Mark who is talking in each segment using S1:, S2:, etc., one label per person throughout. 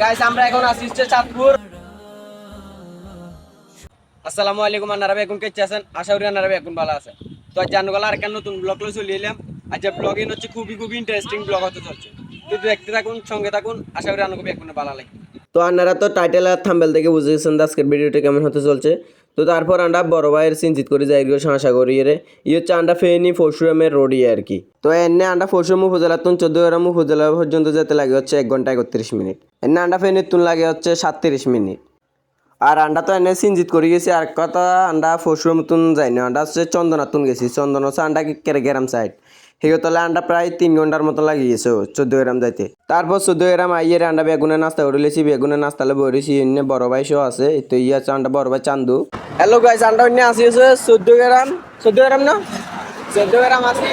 S1: Guys আমরা এখন আছি চাঁদপুর। আসসালামু আলাইকুম আন্নারা এখন কেচে আছেন? আশা করি আন্নারা এখন ভালো আছে। তো আজ জানু আর কেন নতুন ব্লগ লো চলে এলাম। আজ ব্লগ ইন হচ্ছে খুবই খুবই ইন্টারেস্টিং ব্লগ হতে চলছে। তো দেখতে থাকুন, সঙ্গে থাকুন। আশা করি আনুকে এখন ভালো লাগে তো আপনারা তো টাইটেল আর থাম্বেল থেকে বুঝে গেছেন আজকের ভিডিওটা কেমন হতে চলছে। তো তারপর আমরা বড় ভাইয়ের চিন্তিত করে, যাই গিয়ে আশা করি রে ই হচ্ছে আন্ডা ফেনি পরশুরামের রোডি আর কি। তো এনে আন্ডা ফরশুরাম উপজেলা তুন চোদ্দ গ্রাম উপজেলা পর্যন্ত যেতে লাগে হচ্ছে এক ঘণ্টা একত্রিশ মিনিট। এনে আন্ডা ফেনি তুন লাগে হচ্ছে সাতত্রিশ মিনিট। আর আন্ডা তো এনে সিনজিত করে গেছি, আর কথা আন্ডা ফরশুরাম তুন যাইনি। আন্ডা হচ্ছে চন্দনাতুন গেছি। চন্দন হচ্ছে আন্ডা কেরে গ্রাম সাইড সেগুলো আন্ডা প্রায় তিন ঘণ্টার মতো লাগিয়েছে, চোদ্দ গ্রাম যাইতে। তারপর চোদ্দ গ্রাম আইয়ের আন্ডা বেগুনে নাস্তা করেছি বেগুনে নাস্তালে বরেছি এনে বড় ভাই শো আছে, তো ইয়ে আছে আন্ডা, বড় ভাই চান্দু। হ্যালো গাইস আন্ডা অন্য আসি আছে চোদ্দ গ্রাম। চোদ্দ গ্রাম না? চোদ্দ গ্রাম আসি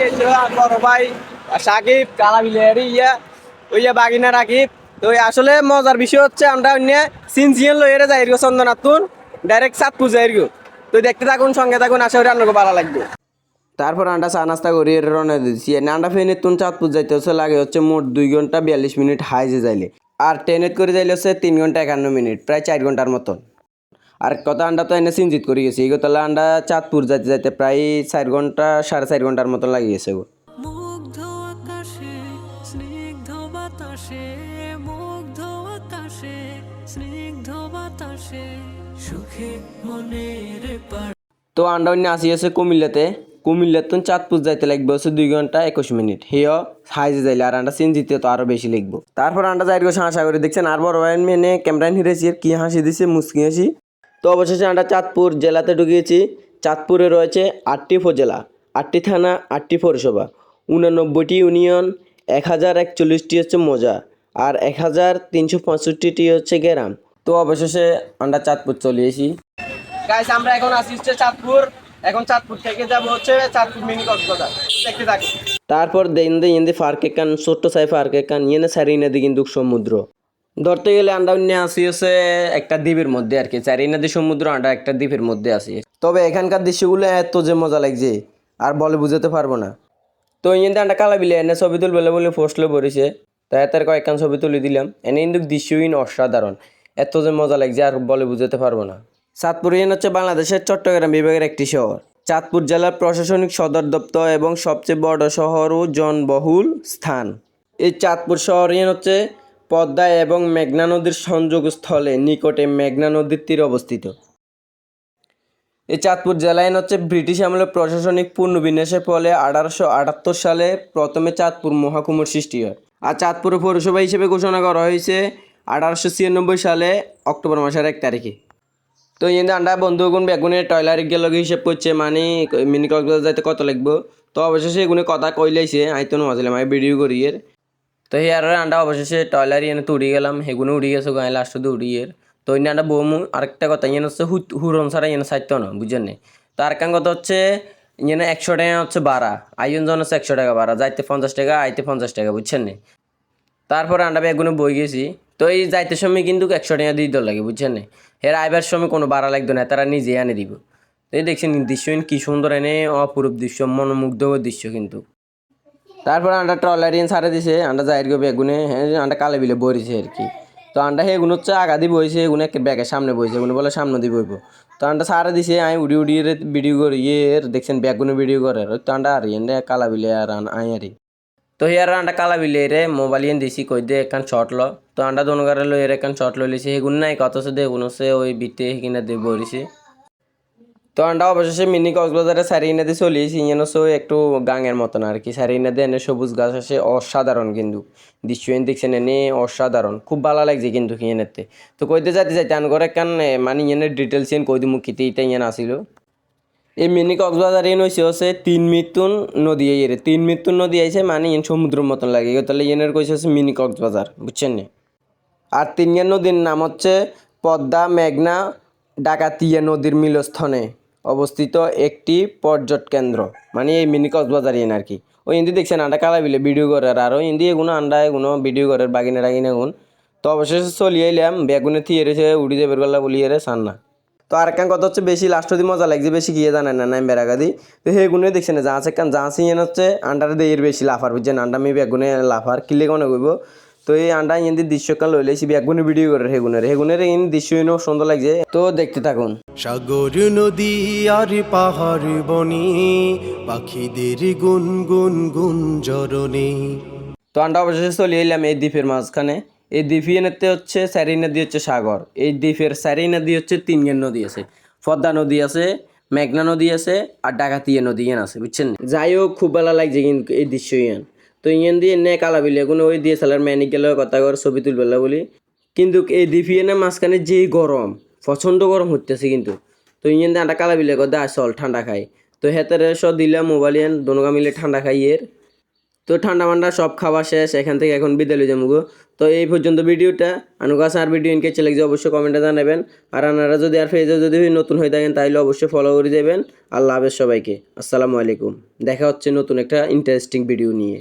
S1: বড় ভাই সাকিব কালা বিলেরি ইয়া, ওই ইয়া বাগিনা রাকিব। তো আসলে মজার বিষয় হচ্ছে আমরা অন্য সিনসিয়ান লইয়েরে যাই গো চন্দনাতুন ডাইরেক্ট সাত পূজা তো দেখতে থাকুন, সঙ্গে থাকুন, আশা করি আপনাকে ভালো লাগবে। তারপর আন্ডা চা নাস্তা করি রওনা দিচ্ছি আন্ডা ফেনে তুন চাঁদপুর যাইতে হচ্ছে লাগে হচ্ছে মোট দুই ঘণ্টা বিয়াল্লিশ মিনিট হাইজে যাইলে। আর ট্রেনেট করে যাইলে হচ্ছে তিন ঘণ্টা একান্ন মিনিট প্রায় চার ঘণ্টার মতন। আর কত আন্ডা তো এনে চিন্তিত করে গেছি। এগুলো তাহলে আন্ডা চাঁদপুর যাইতে যাইতে প্রায় চার ঘণ্টা সাড়ে চার ঘণ্টার মতন গো।
S2: সুখে মনের পার
S1: তো আন্ডা অন্য আসি আছে কুমিল্লাতে। কুমিল্লার তো চাঁদপুর যাইতে লাগবে হচ্ছে দুই ঘণ্টা একুশ মিনিট। হেয় হাইজে যাইলে আর আন্ডা সিন জিতে তো আরও বেশি লিখব তারপর আন্ডা যাই গেছে হাসা করে দেখছেন, আর বড় ভাই মেনে ক্যামেরা হিরেছি কি হাসি দিছে মুসকি হাসি। তো অবশেষে আন্ডা চাঁদপুর জেলাতে ঢুকিয়েছি চাঁদপুরে রয়েছে আটটি উপজেলা, আটটি থানা, আটটি পৌরসভা। উনানব্বইটি ইউনিয়ন এক হাজার একচল্লিশটি হচ্ছে মোজা, আর এক হাজার তিনশো পঁয়ষট্টিটি হচ্ছে গ্রাম। তো অবশেষে আমরা চাঁদপুর চলে এসি গাইস আমরা এখন আসি হচ্ছে চাঁদপুর। এখন চাঁদপুর থেকে যাব হচ্ছে চাঁদপুর মিনি কক্সবাজার। দেখতে থাকি। তারপর দেন দে, ইন্দি কান, ছোট্ট সাই পার্কে কান ইয়েনে সারি নদী কিন্তু সমুদ্র। ধরতে গেলে আমরা নিয়ে আসি হচ্ছে একটা দ্বীপের মধ্যে আর কি, চারি নদী সমুদ্র আমরা একটা দ্বীপের মধ্যে আসি। তবে এখানকার দৃশ্যগুলো এত যে মজা লাগছে, আর বলে বুঝাতে পারব না। তো ইন্দি আন্ডা কালা বিলে, এনে ছবি তুলবে বলে পোস্টলে পড়েছে তো এতের কয়েকখান ছবি তুলে দিলাম। এনে কিন্তু দৃশ্যহীন অসাধারণ। এত যে মজা লাগছে, আর বলে বুঝাতে পারব না। চাঁদপুর ইউনিয়ন হচ্ছে বাংলাদেশের চট্টগ্রাম বিভাগের একটি শহর। চাঁদপুর জেলার প্রশাসনিক সদর দপ্তর এবং সবচেয়ে বড় শহর ও জনবহুল স্থান। এই চাঁদপুর শহর ইউনিয়ন হচ্ছে পদ্মা এবং মেঘনা নদীর সংযোগস্থলে নিকটে মেঘনা নদীর তীরে অবস্থিত। এই চাঁদপুর জেলায় হচ্ছে ব্রিটিশ আমলের প্রশাসনিক পুনর্বিন্যাসের ফলে আঠারোশো আটাত্তর সালে প্রথমে চাঁদপুর মহাকুমার সৃষ্টি হয়। আর চাঁদপুর পৌরসভা হিসেবে ঘোষণা করা হয়েছে আঠারোশো ছিয়ানব্বই সালে অক্টোবর মাসের এক তারিখে। তো ইন্দু আন্ডা বন্ধুগুণ বেগুনে টয়লার গেল হিসেব করছে মানে মিনি কক্সবাজার যাইতে কত লাগবো? তো অবশেষে এগুলো কথা কইলাইছে আই তো নজলাম আমি ভিডিও করি এর। তো হিয়ার আন্ডা অবশেষে টয়লার ইয়ে তো উড়ি গেলাম সেগুলো উড়ি গেছে গায়ে লাস্ট তো উড়ি এর। তো ইন্ডা আন্ডা বমু, আরেকটা কথা ইয়ে হচ্ছে হুরন ছাড়া ইয়ে সাইত্য না বুঝছেন নি? তো আর কথা হচ্ছে ইয়ে একশো টাকা হচ্ছে ভাড়া আইন জন হচ্ছে একশো টাকা ভাড়া, যাইতে পঞ্চাশ টাকা, আইতে পঞ্চাশ টাকা, বুঝছেন নি। তারপরে আন্ডা বেগুনে বই গেছি। তো এই যাইতে সময় কিন্তু একশো টাকা দিতে লাগে, বুঝছেন এর আইবার সময় কোনো ভাড়া লাগতো না, তারা নিজে আনে দিব। তো এই দেখছেন দৃশ্যহীন কি সুন্দর এনে অপরূপ দৃশ্য, মনোমুগ্ধকর দৃশ্য কিন্তু। তারপরে আন্ডা ট্রলারিয়ান ছাড়ে দিছে, আন্ডা যাই গো বেগুনে হ্যাঁ আন্ডা কালে বিলে বইছে আর কি। তো আন্ডা হেগুন হচ্ছে আগা দিয়ে বইছে এগুলো এক ব্যাগের সামনে বইছে এগুলো বলে সামনে দিয়ে বইব। তো আন্ডা সারে দিছে আমি উড়ি উড়ি ভিডিও করি ইয়ে দেখছেন ব্যাগগুলো ভিডিও করে, তো আন্ডা আর কালা বিলে আর আই আরি তো হিয়ার আন্ডা কালা বিলে রে মোবাইল ইন দিছি কই দে একান শর্ট ল। তো আন্ডা দোনগারে লই এর একান শর্ট লই লিছি। হেগুন নাই কত সে দেখুন সে ওই বিতে কিনা দে বরিছি তো আন্ডা অবশেষে মিনি কক্সবাজারে সারিনা দিয়ে চলিয়েছি সো একটু গাঙের মতন আর কি। সারিনা দিয়ে এনে সবুজ গাছ আছে অসাধারণ কিন্তু। দৃশ্য এনে দেখছেন এনে অসাধারণ খুব ভালো লাগছে কিন্তু ইয়েনেতে তো কইতে যাইতে যাইতে আন করে কান মানে ইয়েনের ডিটেলস ইয়েন কই দিমু কিতে ইটা ইয়েন আসিল এই মিনি কক্সবাজার ইন হয়েছে হচ্ছে তিন মৃত্যুন নদী, এই রে তিন মৃত্যুন নদী আইছে মানে ইন সমুদ্রের মতন লাগে। তাহলে ইয়েনের কইছে হচ্ছে মিনি কক্সবাজার, বুঝছেন নি? আর তিনজন নদীর নাম হচ্ছে পদ্মা, মেঘনা ডাকাতিয়া নদীর মিলস্থনে অবস্থিত একটি পর্যট কেন্দ্র। মানে এই মিনি কক্সবাজার ইয়েন আর কি। ওই হিন্দি দেখছেন আন্ডা কালা বিলে ভিডিও করার। আর ওই হিন্দি এগুলো আন্ডা এগুলো ভিডিও করার, বাগিনা টাগিনা এগুন। তো অবশেষে চলিয়ে এলাম বেগুনে থিয়ে রেছে উড়ি যাবে গলা বলিয়ে রে সান না তো আর কান কথা হচ্ছে বেশি লাস্ট দিয়ে মজা লাগছে বেশি গিয়ে জানে না নাম বেড়াগাদি তো সেগুলো দেখছে না যা আছে কান যা আছে হচ্ছে আন্ডারে দিয়ে বেশি লাফার বুঝছেন? আন্ডা আমি বেগুনে লাফার কিলে কোনে কইব তো এই আন্ডা ইন্দি দৃশ্যকাল লইলে সিবি একগুণে ভিডিও করে হেগুনের হেগুনের ইন দৃশ্য ইনও সুন্দর লাগছে। তো দেখতে থাকুন।
S3: সাগর নদী আর পাহাড় বনে পাখিদের গুন গুন গুন জরনে
S1: তো আন্ডা অবশেষে চলে এলাম এই দ্বীপের মাঝখানে। এই দ্বীপের নদী হচ্ছে স্যারি নদী হচ্ছে সাগর। এই দ্বীপের স্যারি নদী হচ্ছে তিনগের নদী আছে। পদ্মা নদী আছে, মেঘনা নদী আছে আর ডাকাতিয়া নদী ইয়ান আছে, বুঝছেন? যাই হোক খুব ভালো লাগছে কিন্তু এই দৃশ্য ইয়ান। তো ইয়ান দিয়ে নে কালা বিলে, কোনো ওই দিয়ে সালার ম্যানিক গেলে কথা কর, ছবি তুলবেলা বলি। কিন্তু এই দ্বীপিয়ানের মাঝখানে যে গরম, প্রচণ্ড গরম হইতেছে কিন্তু। তো ইয়ান দিয়ে আন্ডা কালা বিলে কথা চল, ঠান্ডা খাই। তো হেতারে সব দিলাম মোবাইল ইয়ান, দোনোগা মিলে ঠান্ডা খাই এর। তো ঠান্ডা মান্ডা সব খাওয়া শেষ, এখান থেকে এখন বিদ্যালয় যাব তো এই পর্যন্ত ভিডিওটা আনুকাছে আর ভিডিও ইনকে চলে গেছে অবশ্যই কমেন্টে জানাবেন। আর আপনারা যদি আর ফেজে যদি নতুন হয়ে থাকেন তাহলে অবশ্যই ফলো করে দেবেন আল্লাহ হাফেজ সবাইকে। আসসালামু আলাইকুম। দেখা হচ্ছে নতুন একটা ইন্টারেস্টিং ভিডিও নিয়ে।